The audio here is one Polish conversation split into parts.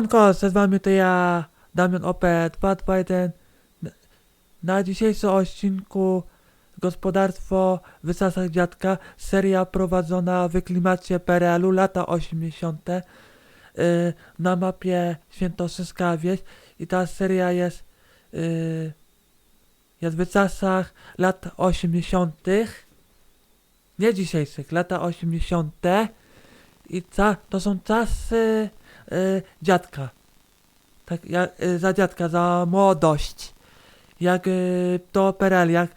Siemanko, z wami to ja, Damian OP221. Na dzisiejszym odcinku Gospodarstwo Wysasach Dziadka, seria prowadzona w klimacie PRL-u, lata 80. Yy, na mapie Świętokrzyska Wieś i ta seria jest, yy, jest w Wysasach lat 80. Nie dzisiejszych, lata 80. I ca, to są czasy y, dziadka. Tak, ja, y, za dziadka, za młodość. Jak y, to PRL, jak y,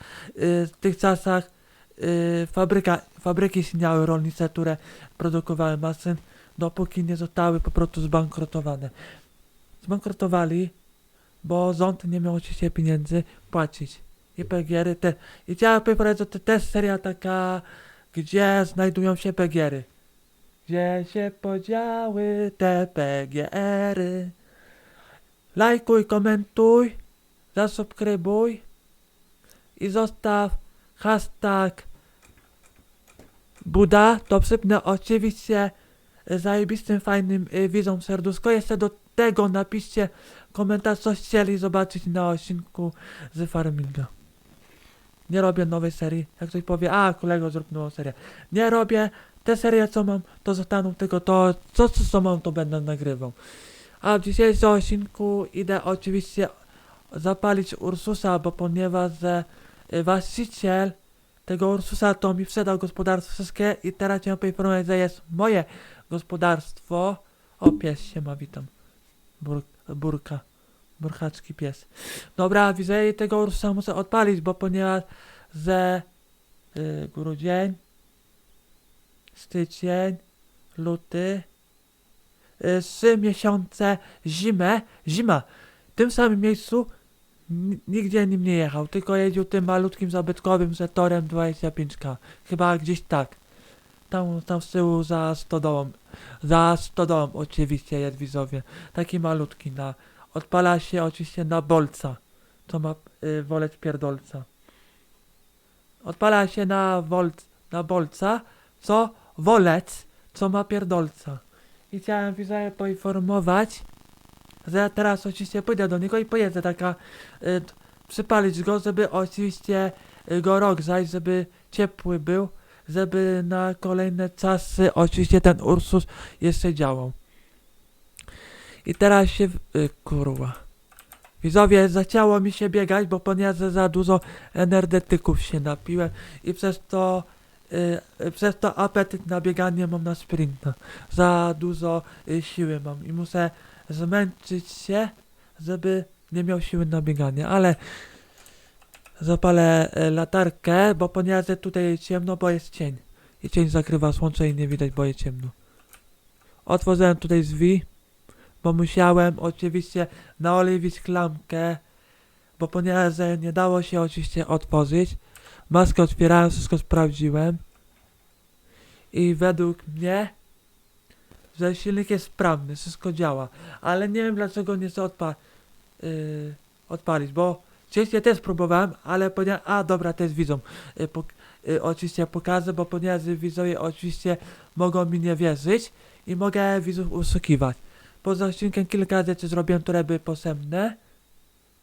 w tych czasach y, fabryka, fabryki istniały rolnicze, które produkowały maszyn, dopóki nie zostały po prostu zbankrutowane. Zbankrutowali, bo rząd nie miał oczywiście pieniędzy płacić. I PGR-y te, i chciałem powiedzieć, że to też seria taka, gdzie znajdują się PGR-y. Gdzie się podziały te PGR-y? Lajkuj, komentuj, zasubskrybuj i zostaw hashtag Buda. To przypnę oczywiście zajebistym, fajnym y, widzom serduszko. Jeszcze do tego napiszcie komentarz, co chcieli zobaczyć na odcinku z Farminga. Nie robię nowej serii. Jak ktoś powie, a kolego zrób nową serię. Nie robię. Te serie co mam, to zostaną tylko to, co, co, co mam, to będę nagrywał. A w dzisiejszym odcinku idę oczywiście zapalić Ursusa, bo ponieważ że y, właściciel tego Ursusa to mi sprzedał gospodarstwo wszystkie i teraz chciałem poinformować, że jest moje gospodarstwo. O, pies się ma, witam. Bur, burka. Burchaczki pies. Dobra, widzę tego Ursusa muszę odpalić, bo ponieważ że y, grudzień, styczeń, luty, y, trzy miesiące zimę, zima. W tym samym miejscu nigdzie nim nie jechał, tylko jeździł tym malutkim zabytkowym Zetorem 25K. Chyba gdzieś tak. Tam, tam z tyłu za stodołą. Za stodołą oczywiście jest widzowie. Taki malutki na. Odpala się oczywiście na bolca. To ma y, woleć pierdolca. Odpala się na wolc, na bolca, co wolec, co ma pierdolca. I chciałem widzowie poinformować, że ja teraz oczywiście pójdę do niego i pojedę taka, y, przypalić go, żeby oczywiście y, go zajść, żeby ciepły był, żeby na kolejne czasy oczywiście ten Ursus jeszcze działał. I teraz się, y, kurwa. Widzowie, zacięło mi się biegać, bo ponieważ za dużo energetyków się napiłem i przez to przez to apetyt na bieganie mam na sprinta. Za dużo y, siły mam i muszę zmęczyć się, żeby nie miał siły na bieganie, ale zapalę y, latarkę, bo ponieważ jest tutaj ciemno, bo jest cień. I cień zakrywa słońce i nie widać, bo jest ciemno. Otworzyłem tutaj drzwi, bo musiałem oczywiście naoliwić klamkę, bo ponieważ nie dało się oczywiście otworzyć, maskę otwierałem, wszystko sprawdziłem. I według mnie, że silnik jest sprawny, wszystko działa, ale nie wiem dlaczego nie chcę odpa yy, odpalić, bo wcześniej też próbowałem, ale ponieważ, a dobra, też widzą, yy, pok yy, oczywiście pokażę, bo ponieważ widzowie oczywiście mogą mi nie wierzyć i mogę widzów uszukiwać. Poza odcinkiem kilka rzeczy zrobiłem, które były posępne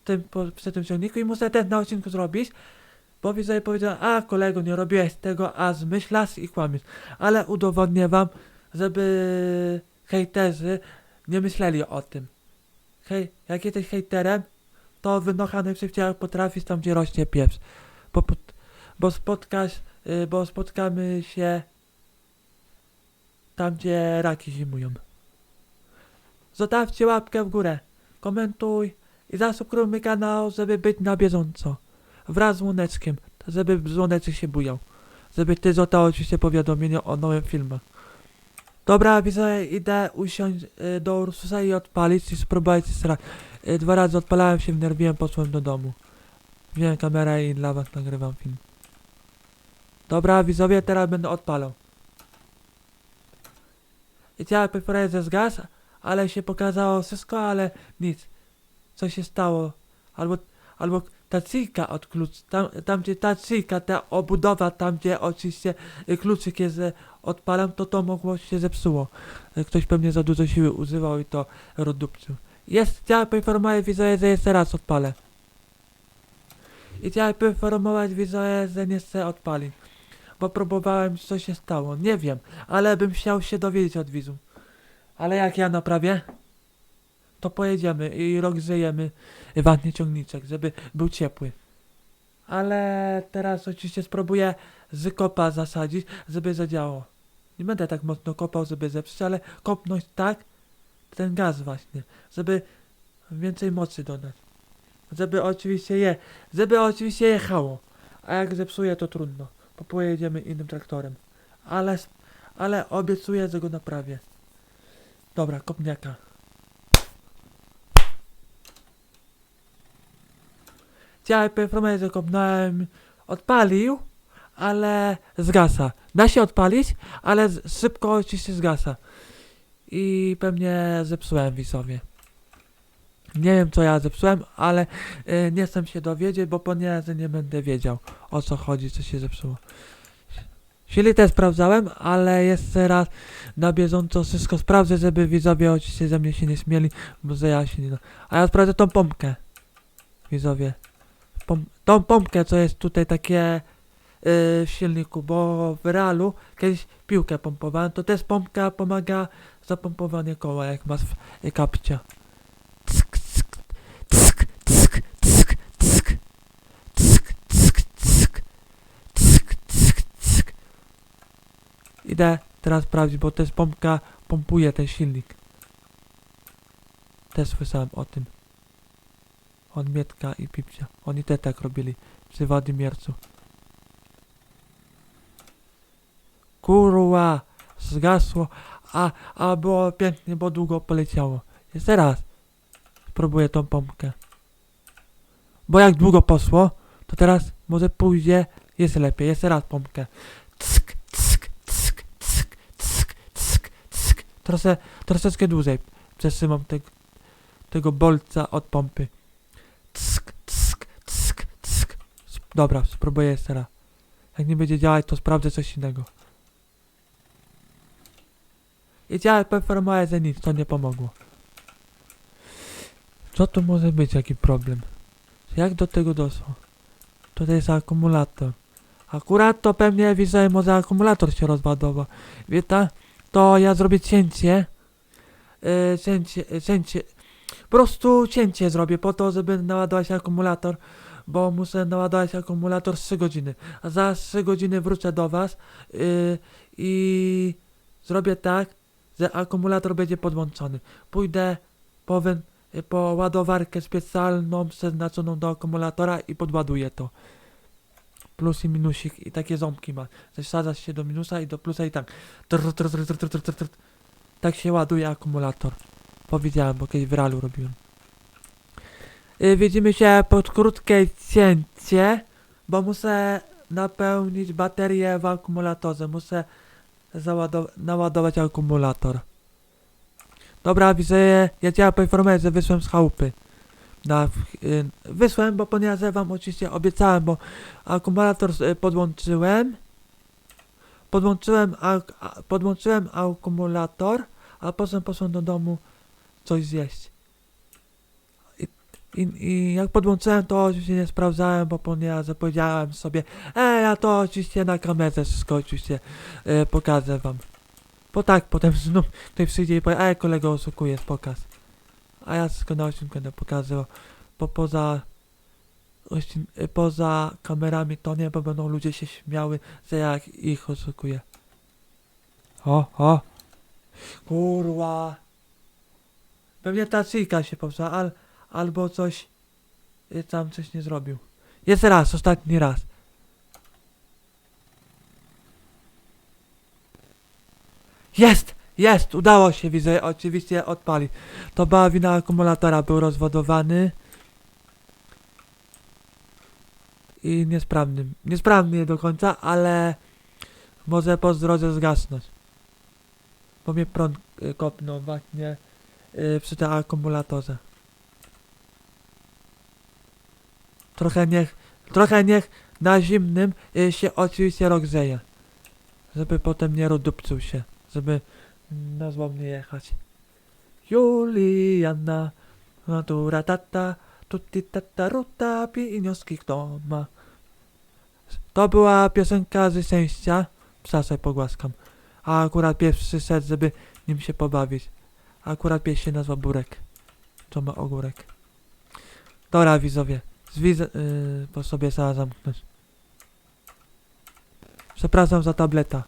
tym, po, przy tym ciągniku i muszę też na odcinku zrobić, bo powiedział, a kolego, nie robiłeś tego, a zmyślasz i kłamiesz. Ale udowodnię wam, żeby hejterzy nie myśleli o tym. Hej, jak jesteś hejterem, to wynocha najszybciej jak potrafisz tam, gdzie rośnie pieprz. Bo, bo spotkasz, y, bo spotkamy się tam, gdzie raki zimują. Zostawcie łapkę w górę, komentuj i zasubskrybuj kanał, żeby być na bieżąco. Wraz z łoneczkiem, żeby dzwoneczek się bujał. Żeby ty został oczywiście powiadomienie o nowym filmach. Dobra, widzę, idę usiąść y, do Ursusa i odpalić i spróbować raz. Y, dwa razy odpalałem się, wnerwiłem, poszłem do domu. Wziąłem kamerę i dla was nagrywam film. Dobra, widzowie, teraz będę odpalał. I chciałem że zgasł, ale się pokazało wszystko, ale nic. Co się stało? Albo, albo ta cyjka od klucz, tam, tam gdzie ta cyjka, ta obudowa, tam gdzie oczywiście y, kluczyk jest, y, odpalam, to to mogło się zepsuło. Y, Ktoś pewnie za dużo siły używał i to rozdupczył. Jest, chciałem poinformować widzowie, że jeszcze raz odpalę. I chciałem poinformować widzowie, że nie chcę odpalić. Bo próbowałem, co się stało. Nie wiem, ale bym chciał się dowiedzieć od widzów. Ale jak ja naprawię, to pojedziemy i rozgrzejemy wannie ciągniczek, żeby był ciepły. Ale teraz oczywiście spróbuję z kopa zasadzić, żeby zadziałało. Nie będę tak mocno kopał, żeby zepsuć, ale kopnąć tak, ten gaz właśnie, żeby więcej mocy dodać. Żeby oczywiście je, żeby oczywiście jechało. A jak zepsuje, to trudno, bo pojedziemy innym traktorem. Ale, ale obiecuję, że go naprawię. Dobra, kopniaka. Chciałem poinformować, że kopnąłem, odpalił, ale zgasa. Da się odpalić, ale szybko oczywiście zgasa. I pewnie zepsułem wisowie. Nie wiem co ja zepsułem, ale y, nie chcę się dowiedzieć, bo ponieważ nie będę wiedział o co chodzi, co się zepsuło. Silnik też sprawdzałem, ale jeszcze raz na bieżąco wszystko sprawdzę, żeby widzowie oczywiście ze mnie się nie śmieli, bo ja się nie... A ja sprawdzę tą pompkę. Widzowie. Tą pompkę, co jest tutaj takie yy, w silniku, bo w realu kiedyś piłkę pompowałem, to też pompka pomaga za pompowanie koła, jak masz y, kapcia. Cyk. Cyk, cyk, cyk. Idę teraz sprawdzić, bo też pompka pompuje ten silnik. Też słyszałem o tym. Od Mietka i Pipcia. Oni też tak robili przy Władimiercu. Kurwa, zgasło, a, a było pięknie, bo długo poleciało. Jeszcze raz. Spróbuję tą pompkę. Bo jak długo poszło, to teraz może pójdzie jest lepiej. Jeszcze raz pompkę. Cyk, cyk, cyk, cyk, cyk, cyk, cyk. Trosze, troszeczkę dłużej przetrzymam te, tego bolca od pompy. Cyk, cyk, cyk, cyk. Sp- Dobra, spróbuję jeszcze raz. Jak nie będzie działać, to sprawdzę coś innego. I działa performuje, że nic, to nie pomogło. Co to może być, jaki problem? Jak do tego doszło? To jest akumulator. Akurat to pewnie widzę, może akumulator się rozładował. Wie ta, to ja zrobię cięcie. Yy, cięcie, yy, cięcie. Po prostu cięcie zrobię po to, żeby naładować akumulator. Bo muszę naładować akumulator 3 godziny. A za 3 godziny wrócę do was yy, i zrobię tak, że akumulator będzie podłączony. Pójdę po, wen- y, po ładowarkę specjalną przeznaczoną do akumulatora i podładuję to. Plus i minusik i takie ząbki ma. Zasadza się do minusa i do plusa i tak. Trr, trr, trr, trr, trr, trr, trr. Tak się ładuje akumulator. Powiedziałem, bo kiedyś w realu robiłem. Y, widzimy się pod krótkie cięcie, bo muszę napełnić baterię w akumulatorze. Muszę naładować akumulator. Dobra, widzę, ja chciałem poinformować, że wysłałem z chałupy. Na, y, wysłałem, bo ponieważ wam oczywiście obiecałem, bo akumulator y, podłączyłem. Podłączyłem, a, podłączyłem akumulator, a potem poszłem do domu coś zjeść. I, i, jak podłączyłem, to oczywiście nie sprawdzałem, bo ponieważ powiedziałem sobie, e, ja to oczywiście na kamerze wszystko oczywiście e, pokażę wam. Bo tak, potem znów ktoś przyjdzie i powie, ej kolego oszukujesz, pokaz. A ja wszystko na odcinku będę pokazywał, bo poza odcin- e, poza kamerami to nie, bo będą ludzie się śmiały, że jak ich oszukuję. O, o. Kurwa. Pewnie ta się popsuła, al, albo coś y, tam coś nie zrobił. Jeszcze raz, ostatni raz. Jest! Jest! Udało się, widzę, oczywiście odpali. To była wina akumulatora, był rozładowany. I niesprawny. Niesprawny nie do końca, ale może po drodze zgasnąć. Bo mnie prąd y, kopnął właśnie y, przy tym akumulatorze. Trochę niech, trochę niech na zimnym y, się oczywiście rozgrzeje. Żeby potem nie rozdupcył się. Żeby na złom nie jechać. Juliana, natura tata, tutti tata ruta, pieniążki kto ma. To była piosenka ze szczęścia. Psa sobie pogłaskam. A akurat pies przyszedł, żeby nim się pobawić. Akurat pies się nazywa Burek. To ma ogórek. Dobra, widzowie. Zwiz... Yy, po sobie trzeba zamknąć. Przepraszam za tableta.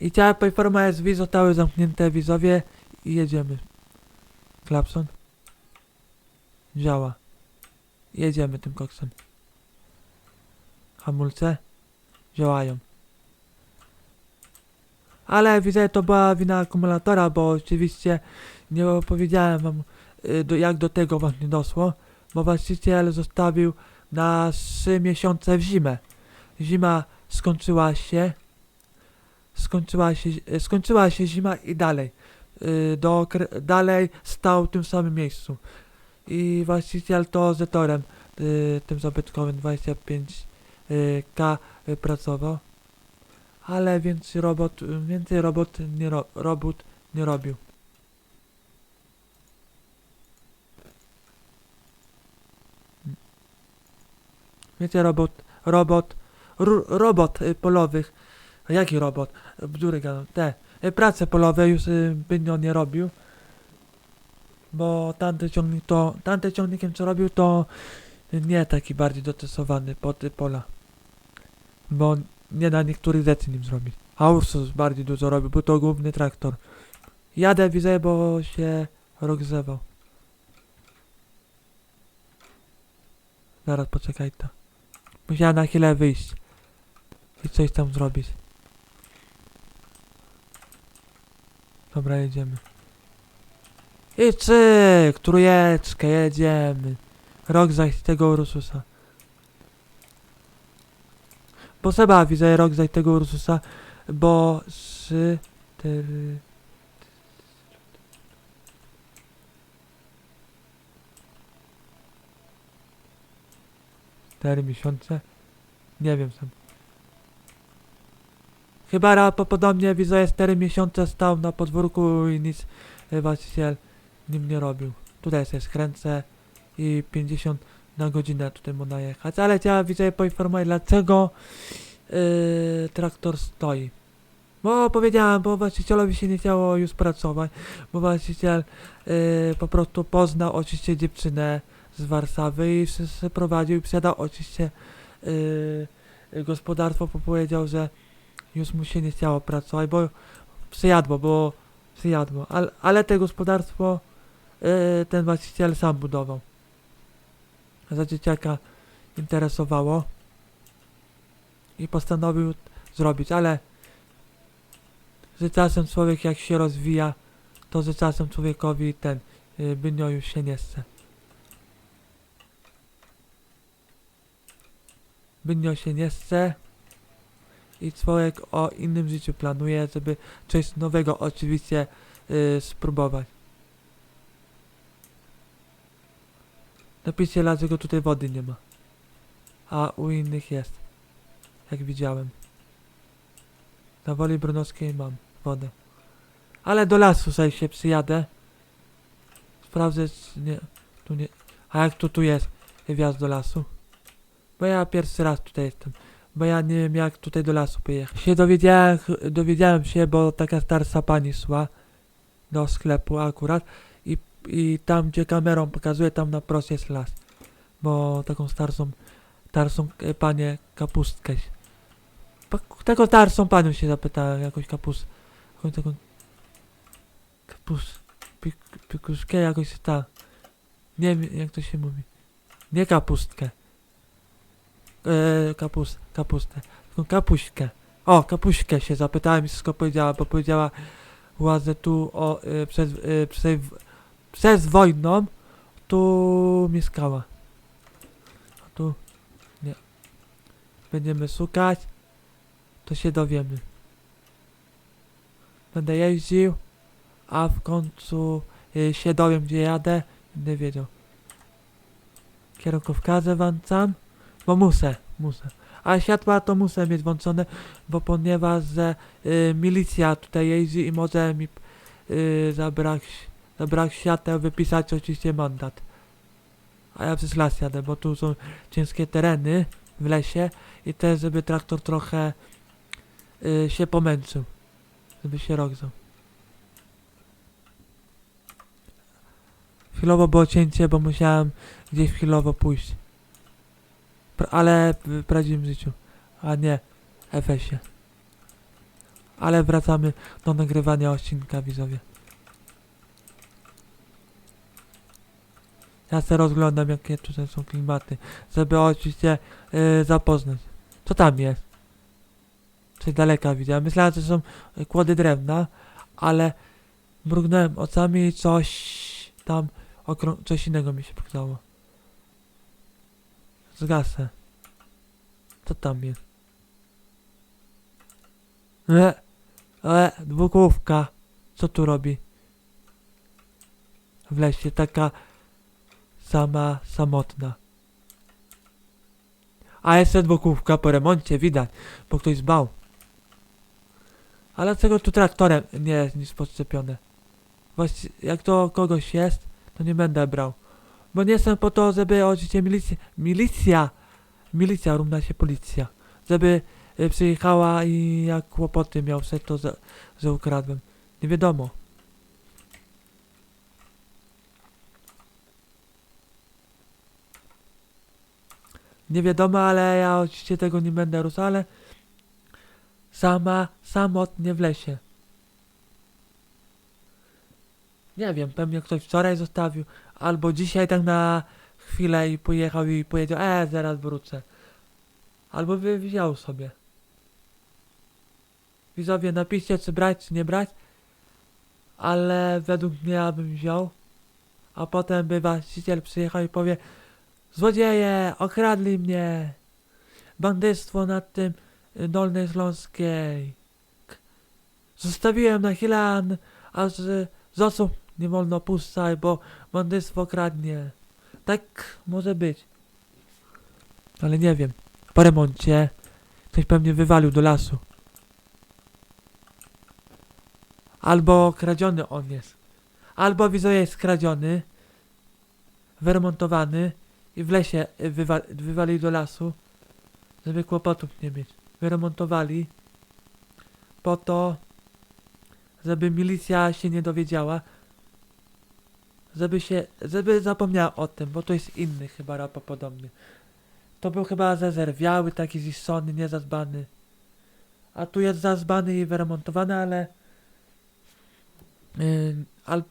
I ciała poinformować, drzwi zostały zamknięte, widzowie. I jedziemy. Klapson. Działa. Jedziemy tym koksem. Hamulce. Działają. Ale widzę, to była wina akumulatora, bo oczywiście nie opowiedziałem wam, y, jak do tego właśnie doszło, bo właściciel zostawił na 3 miesiące w zimę. Zima skończyła się, skończyła się, skończyła się zima i dalej, y, do, dalej stał w tym samym miejscu. I właściciel to z torem, y, tym zabytkowym 25K y, pracował. Ale więcej robot, więcej robot nie, ro, robót nie robił. Więcej robot, robot, robot y, polowych. Jaki robot? Bzdury. Te y, prace polowe już y, Bynio nie robił. Bo tamten ciągnik to, tamten ciągnikiem co robił to nie taki bardziej dostosowany pod pola. Bo nie da niektórych rzeczy nim zrobić. A Ursus bardziej dużo robił, był to główny traktor. Jadę widzę, bo się rozgrzewał. Zaraz poczekaj to. Musiałem na chwilę wyjść. I coś tam zrobić. Dobra, jedziemy. I cyk, trójeczkę, jedziemy. Rok zaś tego Ursusa. Bo Seba widzę rok za tego Ursusa, bo trzy, cztery... Cztery miesiące? Nie wiem sam. Chyba prawdopodobnie widzę 4 miesiące stał na podwórku i nic e, właściciel nim nie robił. Tutaj sobie skręcę i 50 na godzinę tutaj można jechać, ale chciałem widzę poinformować dlaczego yy, traktor stoi. Bo powiedziałem, bo właścicielowi się nie chciało już pracować, bo właściciel yy, po prostu poznał oczywiście dziewczynę z Warszawy i się prowadził i sprzedał oczywiście yy, gospodarstwo, bo powiedział, że już mu się nie chciało pracować, bo przyjadło, bo przyjadło, ale, ale to gospodarstwo yy, ten właściciel sam budował. Za dzieciaka interesowało i postanowił zrobić, ale z czasem człowiek jak się rozwija, to z czasem człowiekowi ten yy, bynio już się nie chce. Bynio się nie chce i człowiek o innym życiu planuje, żeby coś nowego oczywiście yy, spróbować. Napiszcie dlaczego tutaj wody nie ma. A u innych jest. Jak widziałem. Na Woli Brunowskiej mam wodę. Ale do lasu sobie się przyjadę. Sprawdzę czy nie. Tu nie. A jak to tu jest wjazd do lasu? Bo ja pierwszy raz tutaj jestem. Bo ja nie wiem jak tutaj do lasu pojechać. Się dowiedziałem, dowiedziałem się, bo taka starsza pani szła do sklepu akurat i, i tam gdzie kamerą pokazuje, tam na prost jest las. Bo taką starszą, starszą e, panię kapustkę. taką starszą panią się zapytałem, jakąś kapust, jakąś taką kapust, pik, pikuszkę jakoś ta. Nie wiem jak to się mówi. Nie kapustkę. E, kapust, kapustę. Tylko kapuśkę. O, kapuśkę się zapytałem i wszystko powiedziała, bo powiedziała władzę tu o, e, przed, e, przed, przez wojną tu mieszkała. A tu nie. Będziemy szukać, to się dowiemy. Będę jeździł, a w końcu e, się dowiem gdzie jadę, będę wiedział. Kierunkówkarze włączam, bo muszę, muszę. A światła to muszę mieć włączone, bo ponieważ że, y, milicja tutaj jeździ i może mi y, za, brak, za brak świateł wypisać oczywiście mandat. A ja przez las jadę, bo tu są ciężkie tereny w lesie i też żeby traktor trochę y, się pomęczył, żeby się rozgrzał. Chwilowo było cięcie, bo musiałem gdzieś chwilowo pójść. Ale w prawdziwym życiu, a nie FS-ie. Ale wracamy do nagrywania odcinka, widzowie. Ja se rozglądam, jakie tutaj są klimaty, żeby oczywiście yy, zapoznać. Co tam jest? Coś daleka widziałem. Myślałem, że są kłody drewna, ale mrugnąłem oczami i coś tam, coś innego mi się pokazało. Zgasę. Co tam jest? E, e, dwukówka. Co tu robi? W lesie taka sama samotna. A jeszcze dwukówka po remoncie widać, bo ktoś zbał. Ale dlaczego tu traktorem nie jest nic podczepione? Właści jak to kogoś jest, to nie będę brał. Bo nie jestem po to, żeby oczywiście milicja, milicja, milicja równa się policja, żeby y, przyjechała i jak kłopoty miał przez to, że, że ukradłem. Nie wiadomo. Nie wiadomo, ale ja oczywiście tego nie będę rósł, ale sama, samotnie w lesie. Nie wiem, pewnie ktoś wczoraj zostawił, albo dzisiaj tak na chwilę i pojechał i powiedział, e, zaraz wrócę. Albo wziął sobie. Widzowie, napiszcie, czy brać, czy nie brać, ale według mnie ja bym wziął, a potem by właściciel przyjechał i powie, złodzieje, okradli mnie, bandystwo na tym y, Dolnej Śląskiej. Zostawiłem na chwilę, aż z osób nie wolno puszczać, bo bandystwo kradnie. Tak może być. Ale nie wiem. Po remoncie ktoś pewnie wywalił do lasu. Albo kradziony on jest. Albo widzowie jest skradziony, wyremontowany i w lesie wywa wywalił do lasu, żeby kłopotów nie mieć. Wyremontowali po to, żeby milicja się nie dowiedziała, żeby się, żeby zapomniała o tym, bo to jest inny chyba rapopodobny. To był chyba zezerwiały, taki ziszczony, niezazbany. A tu jest zazbany i wyremontowany, ale yy, al,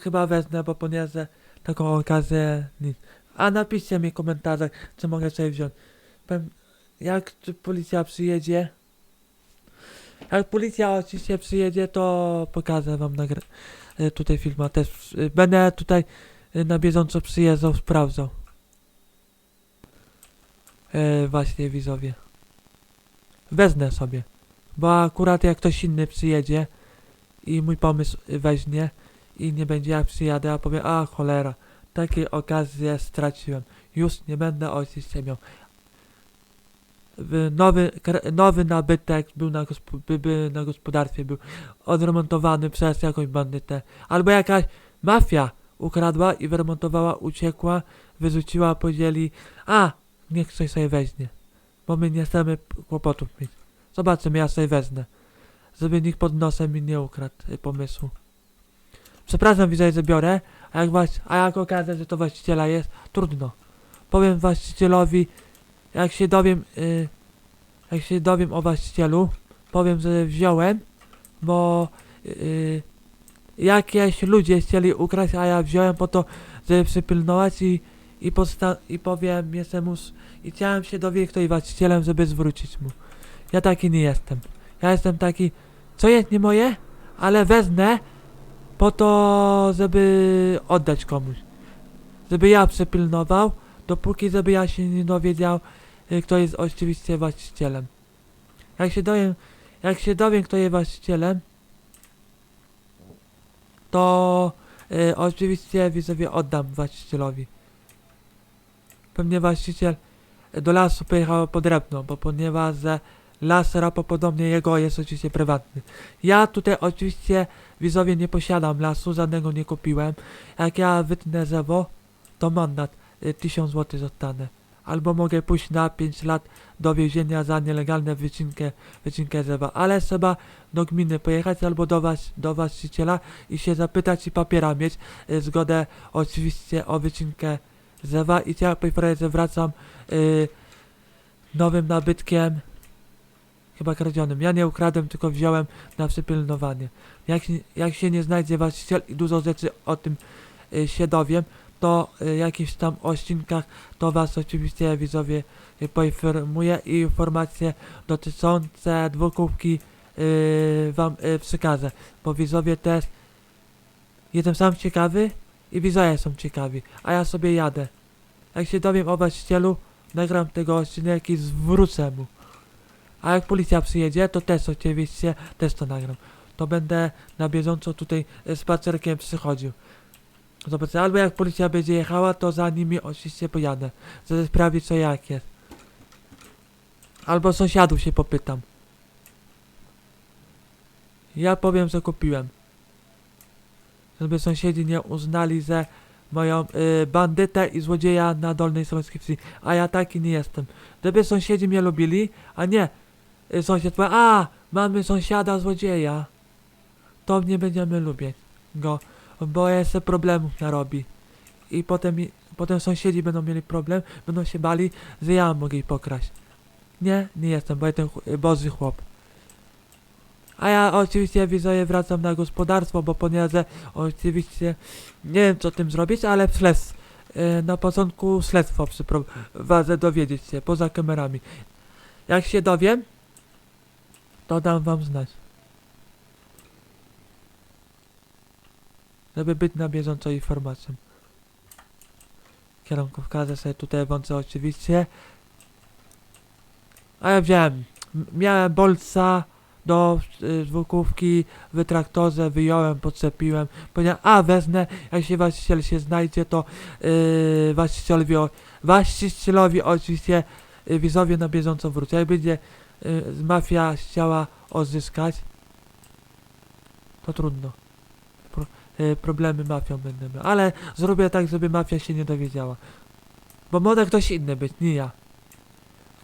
chyba wezmę, bo ponieważ taką okazję nic. A napiszcie mi w komentarzach, czy mogę sobie wziąć. Powiem, jak policja przyjedzie, jak policja oczywiście przyjedzie, to pokażę wam nagra- y, tutaj filma też. y, Będę tutaj y, na bieżąco przyjeżdżał, sprawdzał. E, właśnie widzowie. Wezmę sobie. Bo akurat jak ktoś inny przyjedzie i mój pomysł weźmie i nie będzie jak przyjadę, a powie, a cholera, takie okazje straciłem. Już nie będę oczywiście miał. Nowy, nowy nabytek był na, by, na gospodarstwie, był odremontowany przez jakąś bandytę. Albo jakaś mafia ukradła i wyremontowała, uciekła, wyrzuciła, podzieli. A, niech ktoś sobie weźmie. Bo my nie chcemy kłopotów mieć. Zobaczymy, ja sobie wezmę. Żeby nikt pod nosem mi nie ukradł y, pomysłu. Przepraszam, widzę, że biorę, a jak, właś- a jak okaże, że to właściciela jest, trudno. Powiem właścicielowi, jak się dowiem, y, jak się dowiem o właścicielu, powiem, że wziąłem, bo y, jakieś ludzie chcieli ukraść, a ja wziąłem po to, żeby przypilnować i, i, i powiem, mus- i chciałem się dowiedzieć, kto jest właścicielem, żeby zwrócić mu. Ja taki nie jestem. Ja jestem taki, co jest nie moje, ale wezmę po to, żeby oddać komuś. Żeby ja przypilnował, dopóki żeby ja się nie dowiedział, y, kto jest oczywiście właścicielem. Jak się dowiem, jak się dowiem, kto jest właścicielem, to y, oczywiście widzowie oddam właścicielowi. pewnie właściciel do lasu pojechał po drewno, bo ponieważ że las prawdopodobnie jego jest oczywiście prywatny. Ja tutaj oczywiście widzowie nie posiadam lasu, żadnego nie kupiłem. Jak ja wytnę drzewo, to mandat y, 1000 zł zostanę. Albo mogę pójść na 5 lat do więzienia za nielegalne wycinkę, wycinkę drzewa. Ale trzeba do gminy pojechać albo do, was, do właściciela i się zapytać i papiera mieć. Y, zgodę oczywiście o wycinkę drzewa i ja po że wracam y, nowym nabytkiem chyba kradzionym. Ja nie ukradłem, tylko wziąłem na przypilnowanie. Jak, jak się nie znajdzie właściciel i dużo rzeczy o tym y, się dowiem, to y, jakichś tam odcinkach to was oczywiście widzowie y, poinformuję i informacje dotyczące dwukółki y, wam przekażę. Bo widzowie też jestem sam ciekawy i widzowie są ciekawi, a ja sobie jadę. Jak się dowiem o właścicielu, nagram tego odcinek i zwrócę mu. A jak policja przyjedzie, to też oczywiście też to nagram. To będę na bieżąco tutaj spacerkiem przychodził. Zobaczę, albo jak policja będzie jechała, to za nimi oczywiście pojadę. Żeby sprawdzić co jak jest. Albo sąsiadów się popytam. Ja powiem, że kupiłem. Żeby sąsiedzi nie uznali, że mają y, bandytę i złodzieja na dolnej słońskiej wsi. A ja taki nie jestem. Gdyby sąsiedzi mnie lubili, a nie y, sąsiad powie, a mamy sąsiada złodzieja, to nie będziemy lubić go, bo jeszcze problemów narobi. I potem, potem sąsiedzi będą mieli problem, będą się bali, że ja mogę ich pokraść. Nie, nie jestem, bo jestem boży chłop. A ja oczywiście widzowie wracam na gospodarstwo, bo ponieważ oczywiście nie wiem co tym zrobić, ale śledztw, e, na początku śledztwo przeprowadzę dowiedzieć się poza kamerami. Jak się dowiem, to dam wam znać. Żeby być na bieżąco informacją. Kierunkówkarze sobie tutaj włączę oczywiście. A ja wziąłem. Miałem bolca do y, dwukówki w traktorze, wyjąłem, podczepiłem. Powiedziałem, a wezmę, jak się właściciel się znajdzie, to yy, właścicielowi, właścicielowi oczywiście yy, widzowie na bieżąco wrócę. Jak będzie yy, mafia chciała odzyskać, to trudno. Yy, problemy mafią miał. Ale zrobię tak, żeby mafia się nie dowiedziała. Bo może ktoś inny być, nie ja.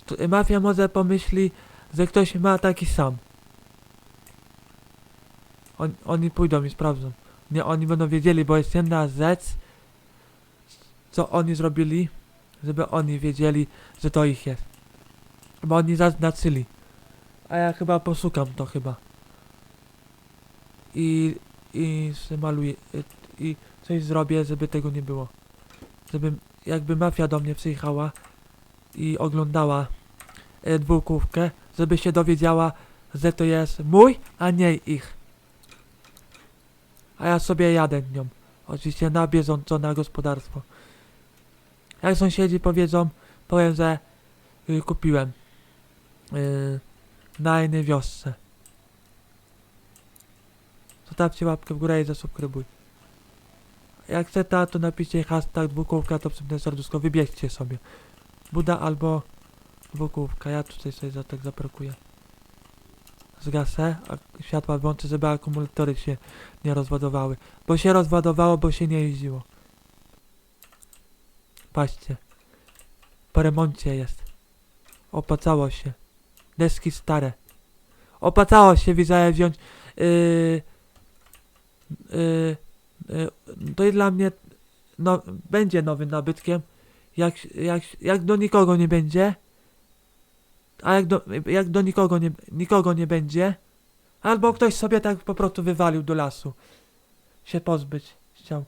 Kto- Mafia może pomyśli, że ktoś ma taki sam. On, oni pójdą i sprawdzą. Nie, oni będą wiedzieli, bo jest jedna rzecz, co oni zrobili, żeby oni wiedzieli, że to ich jest. Bo oni zaznaczyli. A ja chyba posukam to chyba. I, i zmaluję, y, i coś zrobię, żeby tego nie było. Żeby, jakby mafia do mnie przyjechała i oglądała e, dwukówkę, żeby się dowiedziała, że to jest mój, a nie ich. A ja sobie jadę nią. Oczywiście na bieżąco na gospodarstwo. Jak sąsiedzi powiedzą, powiem, że y, kupiłem y, na innej wiosce. Zostawcie łapkę w górę i zasubskrybuj. Jak chcecie, to napiszcie hashtag dwukółka, to przypnę serduszko, wybierzcie sobie. Buda albo dwukółka, ja tutaj sobie za tak zaparkuję. Zgasę, a światła włączę, żeby akumulatory się nie rozładowały. Bo się rozładowało, bo się nie jeździło. Patrzcie. Po remoncie jest. Opacało się. Deski stare. Opacało się, widzę wziąć. Yy, to jest dla mnie. No, będzie nowym nabytkiem. Jak, jak, jak do nikogo nie będzie. A jak do, jak do nikogo nie, nikogo nie będzie. Albo ktoś sobie tak po prostu wywalił do lasu. Się pozbyć chciał.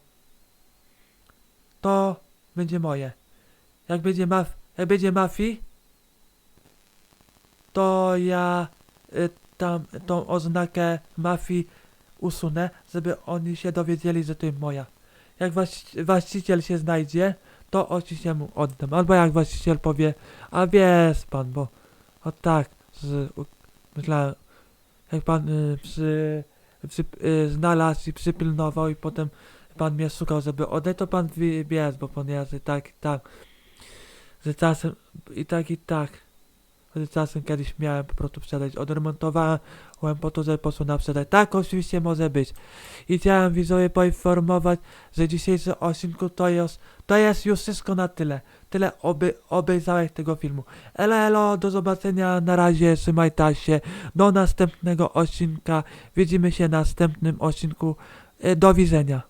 To będzie moje. Jak będzie maf jak będzie mafii, to ja y, tam tą oznakę mafii usunę, żeby oni się dowiedzieli, że to jest moja. Jak właści właściciel się znajdzie, to oczywiście mu oddam. Albo jak właściciel powie, a wiesz pan, bo o tak, u, myślałem, jak pan y, przy, przy, y, znalazł i przypilnował i potem pan mnie szukał, żeby oddać, to pan wie, wie bo pan jest tak, tak. że czasem i tak i tak. Że czasem kiedyś miałem po prostu sprzedać. Odremontowałem po to, żeby po prostu na sprzedać. Tak oczywiście może być. I chciałem widzowie poinformować, że dzisiejszy odcinku to jest, to jest już wszystko na tyle. Tyle oby, obejrzałeś tego filmu. Elo, elo, do zobaczenia, na razie, trzymajcie się, do następnego odcinka, widzimy się w następnym odcinku, E, do widzenia.